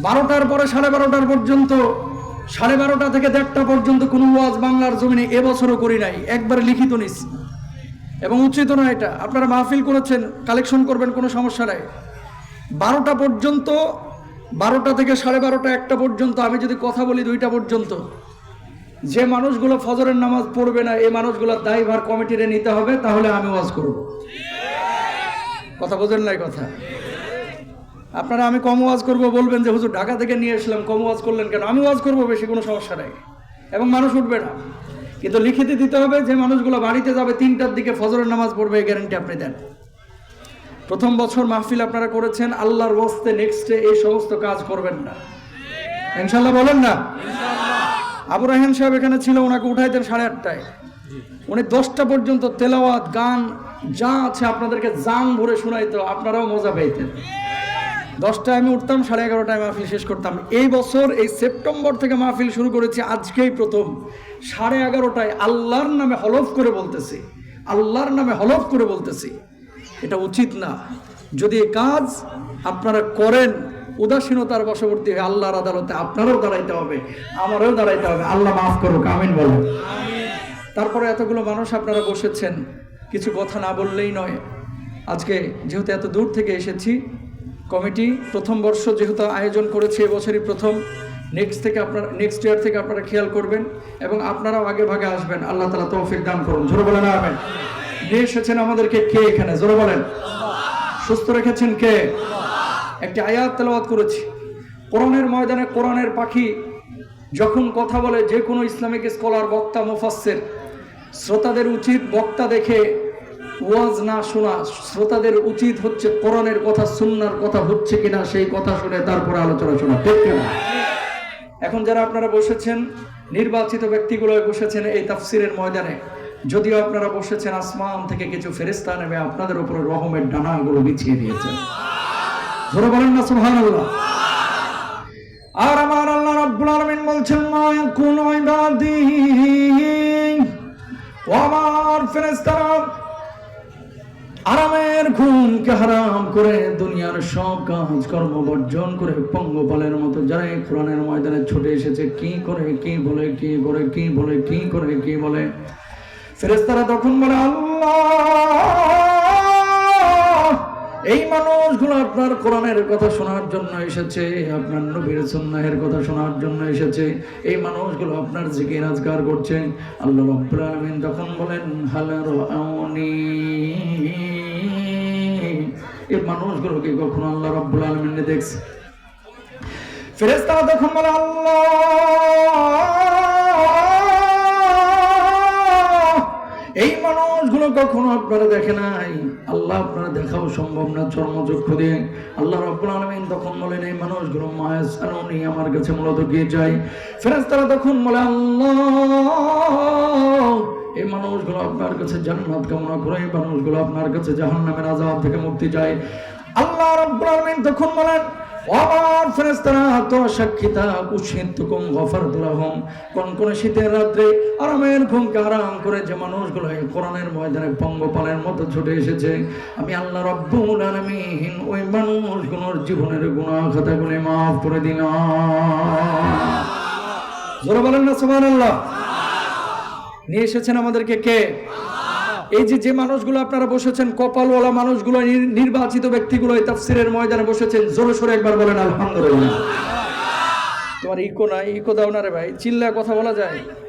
বারোটার পরে সাড়ে বারোটার পর্যন্ত, সাড়ে বারোটা থেকে দেড়টা পর্যন্ত কোনো ওয়াজ বাংলার জমিনে এবছরও করি নাই, একবারে লিখিত নিছি এবং উচিত না এটা, আপনারা মাহফিল করেছেন, কালেকশন করবেন, কোনো সমস্যা নাই। বারোটা পর্যন্ত, বারোটা থেকে সাড়ে বারোটা একটা পর্যন্ত, আমি যদি কথা বলি দুইটা পর্যন্ত, যে মানুষগুলো ফজরের নামাজ পড়বে না, এই মানুষগুলোর দায়ভার কমিটিরে নিতে হবে, তাহলে আমি ওয়াজ করব। কথা বোঝেন নাই কথা? আপনারা আমি কম ওয়াজ করব বলবেন যে হুজুর ঢাকা থেকে নিয়ে আসলাম কম ওয়াজ করলেন কেন? আমি ওয়াজ করব বেশি কোনো সমস্যা নাই। এবং মানুষ উঠবে না। কিন্তু লিখিতে দিতে হবে যে মানুষগুলো বাড়িতে যাবে তিনটার দিকে ফজরের নামাজ পড়বে এই গ্যারান্টি আপনি দেন। প্রথম বছর মাহফিল আপনারা করেছেন আল্লাহর বস্তে নেক্সটে এই সমস্ত কাজ করবেন না। ইনশাল্লাহ বলেন না? আবু রাহেন সাহেব এখানে ছিল ওনাকে উঠাইতেন সাড়ে আটটায়। উনি দশটা পর্যন্ত তেলাওয়াত গান যা আছে আপনাদেরকে জান ভরে শোনাইতো আপনারাও মজা পাইতেন। দশটায় আমি উঠতাম, সাড়ে এগারোটায় মাহফিল শেষ করতাম। এই বছর, এই সেপ্টেম্বর থেকে মাহফিল শুরু করেছি, আজকেই প্রথম। সাড়ে এগারোটায় আল্লাহর নামে হলফ করে বলতেছি। আল্লাহর নামে হলফ করে বলতেছি। এটা উচিত না। যদি এই কাজ আপনারা করেন, উদাসীনতার বশবর্তী হয়ে আল্লাহর আদালতে আপনারও দাঁড়াইতে হবে, আমারও দাঁড়াইতে হবে। আল্লাহ মাফ করুক, আমিন বলেন। তারপরে এতগুলো মানুষ আপনারা বসেছেন। কিছু কথা না বললেই নয়। আজকে যেহেতু এত দূর থেকে এসেছি কমিটি প্রথম বর্ষ যেহেতু আয়োজন করেছে এবছরই প্রথম। নেক্সট থেকে আপনারা নেক্সট ইয়ার থেকে আপনারা খেয়াল করবেন এবং আপনারাও আগে ভাগে আসবেন। আল্লাহ তালা তৌফিক দান করুন। জোরে বলেন, আমেন। নিয়ে এসেছেন আমাদেরকে কে এখানে? জোরে বলেন। সুস্থ রেখেছেন কে? একটি আয়াত তেলাওয়াত করেছি। কোরআনের ময়দানে কোরআনের পাখি যখন কথা বলে, যে কোনো ইসলামিক স্কলার, বক্তা, মুফাসসির, শ্রোতাদের উচিত বক্তা দেখে ওয়াজ না শোনা, শ্রোতাদের উচিত হচ্ছে কোরআনের কথা, সুন্নার কথা হচ্ছে কিনা সেই কথা শুনে তারপরে আলোচনা শোনা, ঠিক কিনা? এখন যারা আপনারা বসেছেন, নির্বাচিত ব্যক্তিগুলো বসেছেন এই তাফসিরের ময়দানে, যদিও আপনারা বসেছেন আসমান থেকে কিছু ফেরেস্তা নেমে আপনাদের উপরে রহমের ডানাগুলো বিছিয়ে দিয়েছেন ধরে বলেন না, সুবহানাল্লাহ। আর আমার আল্লাহ রাব্বুল আলামিন বলছেন, মা ইবাদি আমার ফেরেশতারা আরামের ঘুমকে হারাম করে দুনিয়ার সব কাজ কর্ম বর্জন করে পঙ্গপালের মতো যারা এই কোরআনের ময়দানে ছুটে এসেছে, কি করে, কি বলে, কি করে কি বলে, কি করে, কি বলে? ফেরেশতারা তখন বলে, আল্লাহ, এই মানুষগুলো আপনার কোরআনের কথা শোনার জন্য এসেছে, আপনার নবীর সুন্নাহের কথা শোনার জন্য এসেছে, এই মানুষগুলো আপনার জিকে আজগার করছে। আল্লাহ রাব্বুল আলামিন তখন বলেন হালার আউনি এই মানুষগুলোকে কখনো আল্লাহ রাব্বুল দেখছে? ফেরেশতারা তখন বলে, আল্লাহ, এই মানুষগুলো কখনো আপনারা দেখে নাই? আল্লাহ আপনারা দেখাও সম্ভব না চর্মচক্ষু দিয়ে। আল্লাহ রব্বুল আলমিন তখন বলেন, এই মানুষগুলো মায়ের সারণি আমার কাছে মূলত গিয়ে যায়। ফেরেশতারা তখন বলে, আল্লাহ এই মানুষগুলো আপনার কাছে জান্নাত কামনা করে, এই মানুষগুলো আপনার কাছে জাহান্নামের আজাব থেকে মুক্তি চায়। আল্লাহ রব্বুল আলমিন তখন বলেন আমার সাক্ষিতা কোন কোন শীতের রাত্রে আরামের আরাম করে যে মানুষগুলো কোরআনের ময়দানে পঙ্গপালের মতো ছুটে এসেছে। আমি আল্লাহ রব্বুল আলামিন ওই মানুষগুলোর জীবনের গুনাহ খাতাগুলি মাফ করে দিলাম। জোরে বলেন না সুবহানাল্লাহ। নিয়ে এসেছেন আমাদেরকে কে? এই যে যে মানুষগুলো আপনারা বসেছেন, কপালওয়ালা মানুষগুলো, নির- নির্বাচিত ব্যক্তিগুলো এই তাফসিরের ময়দানে বসেছেন, জোরে সোরে একবার বলেন, আলহামদুলিল্লাহ। তোমার ইকো নাই ইকো দাও না রে ভাই চিল্লা কথা বলা যায়।